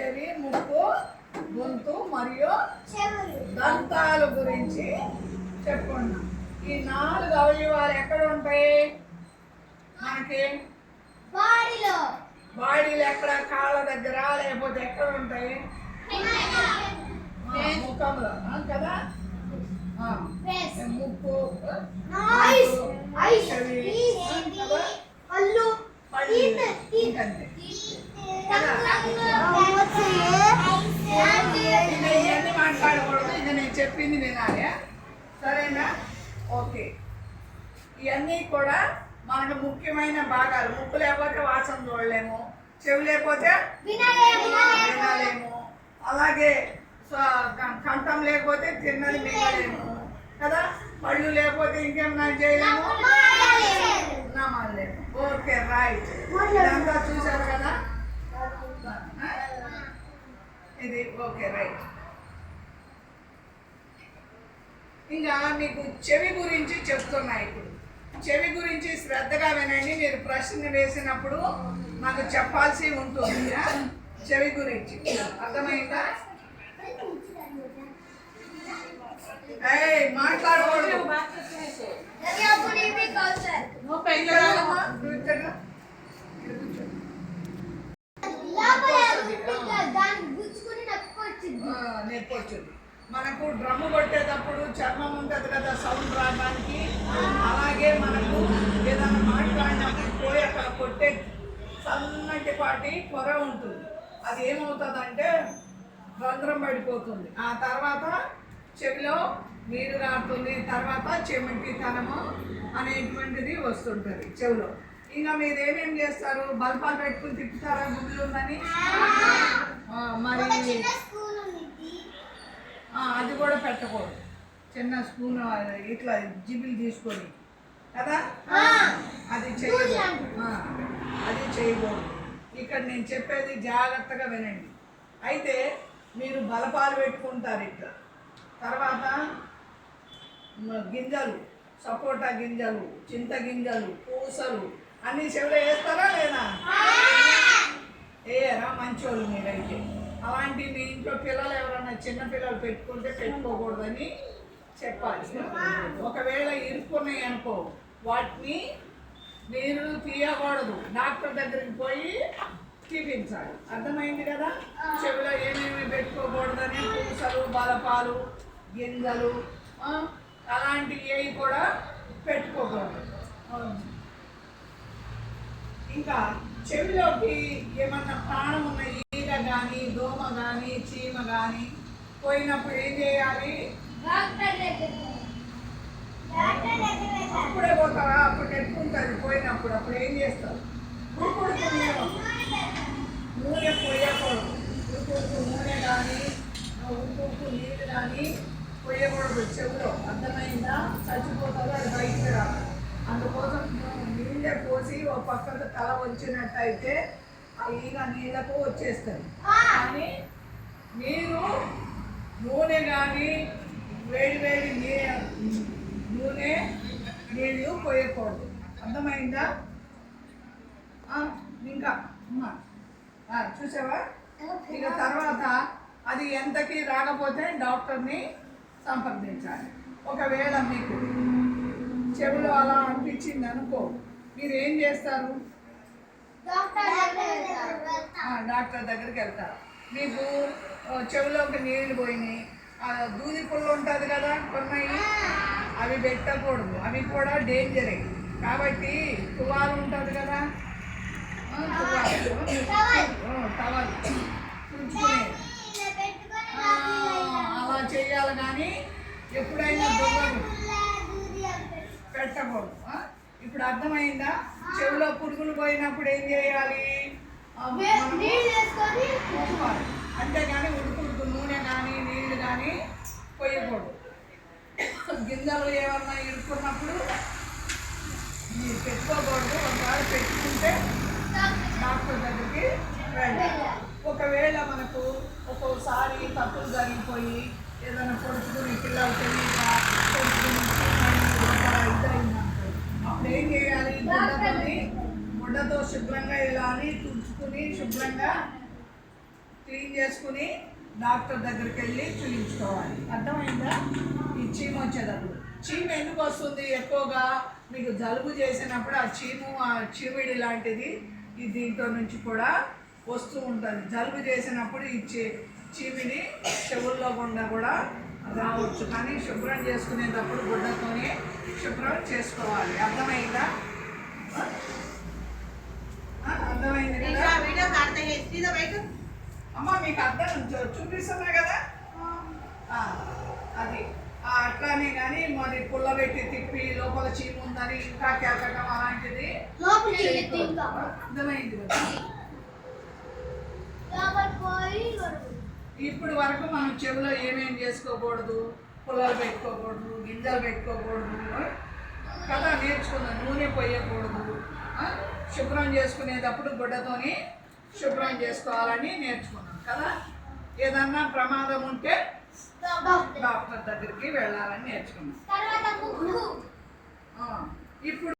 చెవి ముక్కు గొంతు మరియు దంతాల గురించి చెప్పుకున్నాం ఈ నాలుగు అవయవాలు ఎక్కడ ఉంటాయి? మనకి బాడీలో. బాడీలు ఎక్కడ? కాళ్ళ దగ్గర లేకపోతే ఎక్కడ ఉంటాయి? ముఖంలో. కదా? ముక్కు నాయిస్ ఐస్ చెవి, ఈస్ కదా? కళ్ళు పళ్ళు, టీత్ టీత్ ఇంకంతే. ఇంకా ఇవన్నీ మాట్లాడకూడదు ఇంకా నేను చెప్పింది వినాలి. సరేనా? ఓకే. ఇవన్నీ కూడా మనకు ముఖ్యమైన భాగాలు. ముక్కు లేకపోతే వాసన చూడలేము. చెవి లేకపోతే వినాలేము. అలాగే కంఠం లేకపోతే తిన్నది మింగలేము కదా? పళ్ళు లేకపోతే ఇంకేమన్నా చేయలేము? నమ్మలేము ఓకే రైట్. ఇదంతా చూశారు కదా? ఇది ఓకే రైట్. ఇంకా మీకు చెవి గురించి చెప్తున్నా ఇప్పుడు. చెవి గురించి శ్రద్ధగా వినండి. మీరు ప్రశ్న వేసినప్పుడు నాకు చెప్పాల్సి ఉంటుంది? చెవి గురించి. అర్థమైందా? మాట్లాడకూడదు. నొప్పి వచ్చింది మనకు డ్రమ్ము కొట్టేటప్పుడు చర్మం ఉంటుంది కదా సౌండ్ రావడానికి. అలాగే మనకు ఏదైనా మాట్లాడినప్పుడు పోయి అక్కడ కొట్టే సన్నటి పాటి పొర ఉంటుంది. అది ఏమవుతుందంటే రంధ్రం పడిపోతుంది. ఆ తర్వాత చెవిలో నీరు కారుతుంది తర్వాత చెమటితనము అనేటువంటిది వస్తుంటుంది చెవిలో. ఇంకా మీరు ఏమేం చేస్తారు? బల్పాలు పెట్టుకుని తిప్పుతారా? గుడ్లు ఉందని? మరి ఒక చిన్న స్కూల్ ఉంది ఆ, అది కూడా పెట్టకూడదు. చిన్న స్పూన్ ఇట్లా జిబిలు తీసుకొని. కదా? ఆ. అది చేయకూడదు. ఆ, అది చేయకూడదు. ఇక్కడ నేను చెప్పేది జాగ్రత్తగా వినండి. అయితే మీరు బలపాలు పెట్టుకుంటారు ఇట్లా తర్వాత గింజలు సపోటా గింజలు చింత గింజలు పూసలు అన్ని చెవులు వేస్తారా లేదా? వేయరా? మంచోళ్ళు మీరైతే. అలాంటి మీ ఇంట్లో పిల్లలు ఎవరైనా చిన్న పిల్లలు పెట్టుకుంటే పెట్టుకోకూడదని చెప్పాలి. ఒకవేళ ఇరుక్కున్నాయి అనుకో వాటిని మీరు తీయకూడదు. డాక్టర్ దగ్గరికి పోయి తీపించాలి. అర్థమైంది కదా? చెవిలో ఏమేమి పెట్టుకోకూడదని? పూసలు బలపాలు గింజలు అలాంటివి ఏవి కూడా పెట్టుకోకూడదు. ఇంకా చెవిలోకి ఏమన్నా ప్రాణం ఉన్న ఈగ కానీ దోమ కానీ చీమ కానీ పోయినప్పుడు ఏం చేయాలి? అప్పుడే పోతారా అప్పుడు నెట్టుకుంటుంది పోయినప్పుడు అప్పుడు ఏం చేస్తారు ఉడుకుడుకునేమో నూనె పోయకూడదు. ఉడుకుడుకు నూనె కానీ ఉడుకుడుకు నీళ్ళు కానీ పోయకూడదు. చెవిలో. అర్థమైందా? చచ్చిపోతారు అది బయటికి రాదు అందుకోసం నీళ్ళే పోసి ఓ పక్కకు తల వచ్చినట్టయితే ఈగ నీళ్ళకు వచ్చేస్తుంది. కానీ మీరు నూనె కానీ వేడి వేడి నీ నూనె నీళ్ళు పోయకూడదు. అర్థమైందా? ఇంకా చూసావా? ఇక తర్వాత అది ఎంతకి రాకపోతే డాక్టర్ని సంప్రదించాలి. ఒకవేళ మీకు చెవిలో అలా అనిపించింది అనుకో మీరు ఏం చేస్తారు? డాక్టర్ దగ్గరికి వెళ్తారు మీకు చెవిలోకి నీళ్ళు పోయినాయి. దూది పుల్ల ఉంటుంది కదా కొన్ని అవి పెట్టకూడదు. అవి కూడా డేంజరే. కాబట్టి తువాలు ఉంటుంది కదా? తువాలు ఆ, టవల్ తుంచుకునే ఆ, అలా చేయాలి కానీ ఎప్పుడైనా దువ్వదు పెట్టకూడదు ఆ? ఇప్పుడు అర్థమైందా చెవిలో పురుగులు పోయినప్పుడు ఏం చేయాలి? అంతేగాని ఉడుకుడుకు నూనె కానీ నీళ్ళు కానీ పోయకూడదు. గింజలు ఏమన్నా ఇరుక్కున్నప్పుడు పెట్టుకోకూడదు. ఒకవేళ పెట్టుకుంటే డాక్టర్ దగ్గరికి వెళ్ళాలి. ఒకవేళ మనకు ఒక్కోసారి తప్పులు జరిగిపోయి ఏదైనా పొడుచుకుని పిల్లలు తెలియక పొడుచుకుని ఇదైందనుకో అప్పుడు ఏం చేయాలి గుడ్డతోని శుభ్రంగా ఇలా అని తుడుచుకుని శుభ్రంగా క్లీన్ చేసుకుని డాక్టర్ దగ్గరికి వెళ్ళి చూపించుకోవాలి అర్థమైందా? ఈ చీమ వచ్చేటప్పుడు. చీమ ఎందుకు వస్తుంది? ఎక్కువగా మీకు జలుబు చేసినప్పుడు ఆ చీము ఆ చీమిడి లాంటిది ఈ దీంట్లో నుంచి కూడా వస్తూ ఉంటుంది. జలుబు చేసినప్పుడు ఈ చీ చీమిడి చెవుల్లో గుండా కూడా రావచ్చు. కానీ శుభ్రం చేసుకునేటప్పుడు గుడ్డతోనే శుభ్రం చేసుకోవాలి. అర్థమైందా? అర్థమైంది అమ్మ మీకు అర్థం చూపిస్తున్నా కదా? ఆ, అది. ఆ, అట్లానే కానీ మరి పుల్లబెట్టి తిప్పి లోపల చీమ ఉందని ఇంకా కేకటం అలాంటిది. అర్థమైంది. ఇప్పుడు వరకు మనం చెవిలో ఏమేం చేసుకోకూడదు? పుల్లలు పెట్టుకోకూడదు గింజలు పెట్టుకోకూడదు? కదా నేర్చుకున్నాం నూనె పోయకూడదు? శుభ్రం చేసుకునేటప్పుడు గుడ్డతోని శుభ్రం చేసుకోవాలని నేర్చుకున్నాం కదా ఏదన్నా ప్రమాదం ఉంటే డాక్టర్. దగ్గరికి వెళ్ళాలని నేర్చుకున్నాం ఇప్పుడు